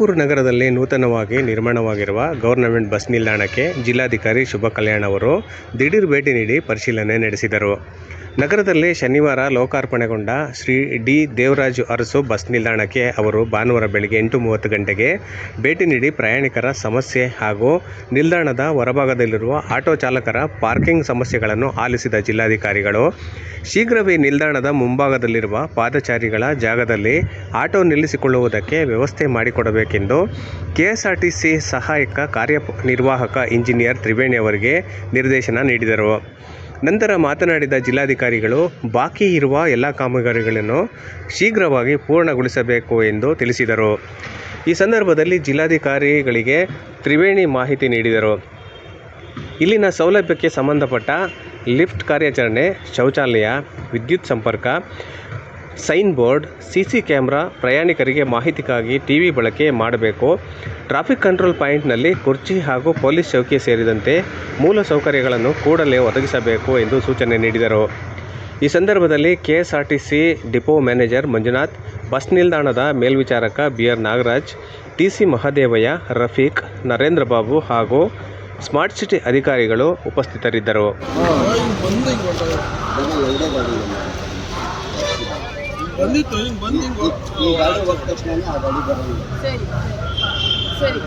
ತುಮಕೂರು ನಗರದಲ್ಲಿ ನೂತನವಾಗಿ ನಿರ್ಮಾಣವಾಗಿರುವ ಗವರ್ನಮೆಂಟ್ ಬಸ್ ನಿಲ್ದಾಣಕ್ಕೆ ಜಿಲ್ಲಾಧಿಕಾರಿ ಶುಭ ಕಲ್ಯಾಣ್ ಅವರು ದಿಢೀರ್ ಭೇಟಿ ನೀಡಿ ಪರಿಶೀಲನೆ ನಡೆಸಿದರು. ನಗರದಲ್ಲಿ ಶನಿವಾರ ಲೋಕಾರ್ಪಣೆಗೊಂಡ ಶ್ರೀ ಡಿ ದೇವರಾಜು ಅರಸು ಬಸ್ ನಿಲ್ದಾಣಕ್ಕೆ ಅವರು ಭಾನುವಾರ ಬೆಳಗ್ಗೆ ಎಂಟು ಮೂವತ್ತು ಗಂಟೆಗೆ ಭೇಟಿ ನೀಡಿ ಪ್ರಯಾಣಿಕರ ಸಮಸ್ಯೆ ಹಾಗೂ ನಿಲ್ದಾಣದ ಹೊರಭಾಗದಲ್ಲಿರುವ ಆಟೋ ಚಾಲಕರ ಪಾರ್ಕಿಂಗ್ ಸಮಸ್ಯೆಗಳನ್ನು ಆಲಿಸಿದ ಜಿಲ್ಲಾಧಿಕಾರಿಗಳು, ಶೀಘ್ರವೇ ನಿಲ್ದಾಣದ ಮುಂಭಾಗದಲ್ಲಿರುವ ಪಾದಚಾರಿಗಳ ಜಾಗದಲ್ಲಿ ಆಟೋ ನಿಲ್ಲಿಸಿಕೊಳ್ಳುವುದಕ್ಕೆ ವ್ಯವಸ್ಥೆ ಮಾಡಿಕೊಡಬೇಕೆಂದು ಕೆಎಸ್ಆರ್ಟಿಸಿ ಸಹಾಯಕ ಕಾರ್ಯನಿರ್ವಾಹಕ ಇಂಜಿನಿಯರ್ ತ್ರಿವೇಣಿ ಅವರಿಗೆ ನಿರ್ದೇಶನ ನೀಡಿದರು. ನಂತರ ಮಾತನಾಡಿದ ಜಿಲ್ಲಾಧಿಕಾರಿಗಳು, ಬಾಕಿ ಇರುವ ಎಲ್ಲ ಕಾಮಗಾರಿಗಳನ್ನು ಶೀಘ್ರವಾಗಿ ಪೂರ್ಣಗೊಳಿಸಬೇಕು ಎಂದು ತಿಳಿಸಿದರು. ಈ ಸಂದರ್ಭದಲ್ಲಿ ಜಿಲ್ಲಾಧಿಕಾರಿಗಳಿಗೆ ತ್ರಿವೇಣಿ ಮಾಹಿತಿ ನೀಡಿದರು. ಇಲ್ಲಿನ ಸೌಲಭ್ಯಕ್ಕೆ ಸಂಬಂಧಪಟ್ಟ ಲಿಫ್ಟ್ ಕಾರ್ಯಾಚರಣೆ, ಶೌಚಾಲಯ, ವಿದ್ಯುತ್ ಸಂಪರ್ಕ sign board C C camera ಪ್ರಯಾಣಿಕರಿಗೆ ಮಾಹಿತಿಗಾಗಿ ಟಿ ವಿ ಬಳಕೆ ಮಾಡಬೇಕು. ಟ್ರಾಫಿಕ್ ಕಂಟ್ರೋಲ್ ಪಾಯಿಂಟ್ನಲ್ಲಿ ಕುರ್ಚಿ ಹಾಗೂ ಪೊಲೀಸ್ ಚೌಕಿ ಸೇರಿದಂತೆ ಮೂಲ ಸೌಕರ್ಯಗಳನ್ನು ಕೂಡಲೇ ಒದಗಿಸಬೇಕು ಎಂದು ಸೂಚನೆ ನೀಡಿದರು. ಈ ಸಂದರ್ಭದಲ್ಲಿ KSRTC depot manager Manjunath, bus ನಿಲ್ದಾಣದ ಮೇಲ್ವಿಚಾರಕ B R Nagaraj T C Mahadevaiah, Rafiq, Narendra Babu ಹಾಗೂ ಸ್ಮಾರ್ಟ್ ಸಿಟಿ ಅಧಿಕಾರಿಗಳು ಉಪಸ್ಥಿತರಿದ್ದರು. ಬಂದಿತ್ತು ಹಿಂಗೆ ಬಂದು ಹಿಂಗೆ ಈ ಗಾಡಿ ಹೋದ ತಕ್ಷಣ ಆ ಗಾಡಿ ಬರೋದು ಸರಿ ಸರಿ.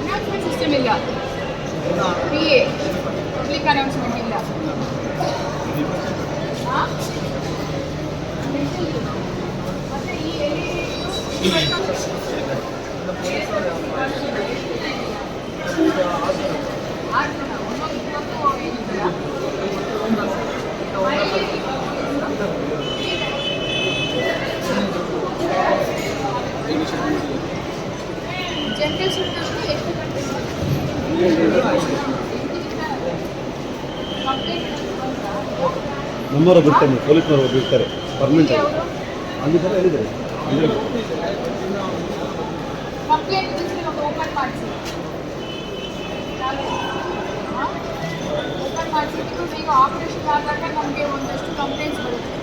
ಅನೌನ್ಸ್ಮೆಂಟ್ ಸಿಸ್ಟಮ್ ಇಲ್ಲ ಪಿ ಎ ಪಬ್ಲಿಕ್ ಅನೌನ್ಸ್ಮೆಂಟ್ ಇಲ್ಲ ಹಾಂ ಮತ್ತೆ ಈ ಜನರಲ್ ಶಿಫ್ಟ್ ಎಷ್ಟು ನಮ್ಮವರು ಪೊಲೀಸ್ನವರು ಬಿಡ್ತಾರೆ ಪರ್ಮನೆಂಟ್ ಆಗಿ. ಅಲ್ಲಿದ್ದಾರೆ ಹೇಳಿದ್ದಾರೆ ಓಪನ್ ಈಗ ಆಪರೇಷನ್ ಆದಾಗ ನಮಗೆ ಒಂದಷ್ಟು ಕಂಪ್ಲೇಂಟ್ಸ್ ಬರುತ್ತೆ.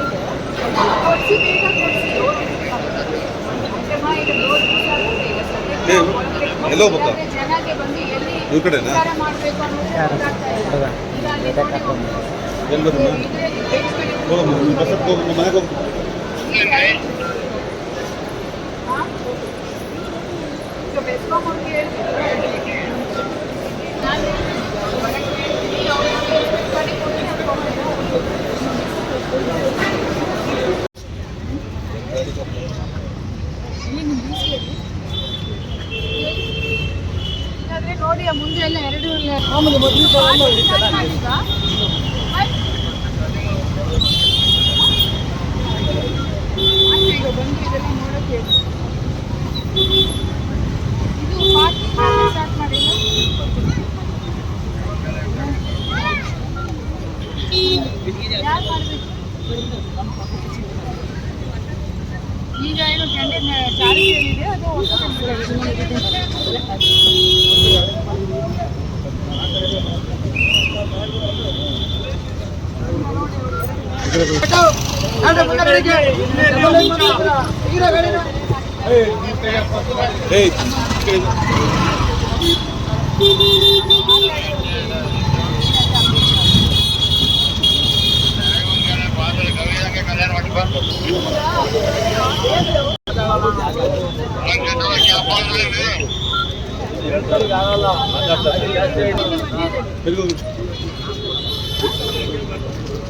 ಈಗ ಅಲ್ಲಿ ನೋಡಿ ಒಂದು ಎಲ್ಲಿ ಬರೋದು ಇದ್ರಲ್ಲಿ ಬೇಸ್ಮೆಂಟ್ ಹೋಗಮ್ಮ ನಿಮ್ಮ ಬಸ್ ಹತ್ತ್ ಹೋಗಮ್ಮ ಮನೆಗೆ ಹೋಗ್ಬೇಕು ಹಾ? ಈಗ ಬೆಸ್ಕಾಂ ಅವ್ರಿಗೆ ಹೇಳ್ತೀನಿ. ನಾನು ಎಲ್ಲ ಎರಡು ಈಗ ಬಂದು ಇದೆಲ್ಲ ನೋಡಕ್ಕೆ. ಇದು ಪಾರ್ಕಿಂಗ್ ಸ್ಟಾರ್ಟ್ ಮಾಡಿಲ್ಲ? ಯಾರು ಮಾಡಬೇಕು? ಈಗ ಏನು ಕ್ಯಾಂಟೀನ್ ಚಾರಿಟಿಯಲ್ಲಿದೆ ಅದು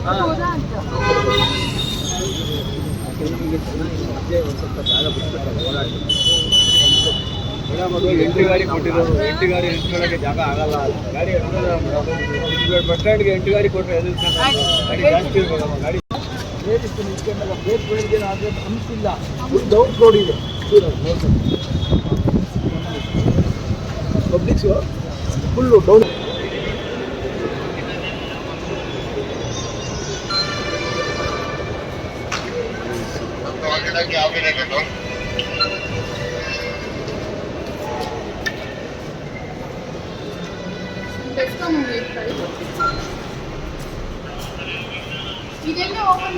ಹೌದಾ ಅಂತ ಎಂಟು ಗಾಡಿ ಕೊಟ್ಟಿರೋದು ಎಂಟು ಗಾಡಿ ನಿಂತ್ಕೊಳ್ಳೋಕೆ ಜಾಗ ಆಗಲ್ಲ ಗಾಡಿ ಬಸ್ ಸ್ಟ್ಯಾಂಡ್ಗೆ ಎಂಟು ಗಾಡಿ ಕೊಟ್ಟರೆ ಗಾಡಿ ಜಾಸ್ತಿ ಗಾಡಿ ಬೇರಿತ್ತು ನಿಂತ್ಕೊಂಡಲ್ಲ ಬೇರೆ ಆದರೆ ಫುಲ್ ಡೌನ್ ರೋಡ್ ಇದೆ. ಪಬ್ಲಿಕ್ಸು 물로 넣어 ಇದೆಲ್ಲ ಓಪನ್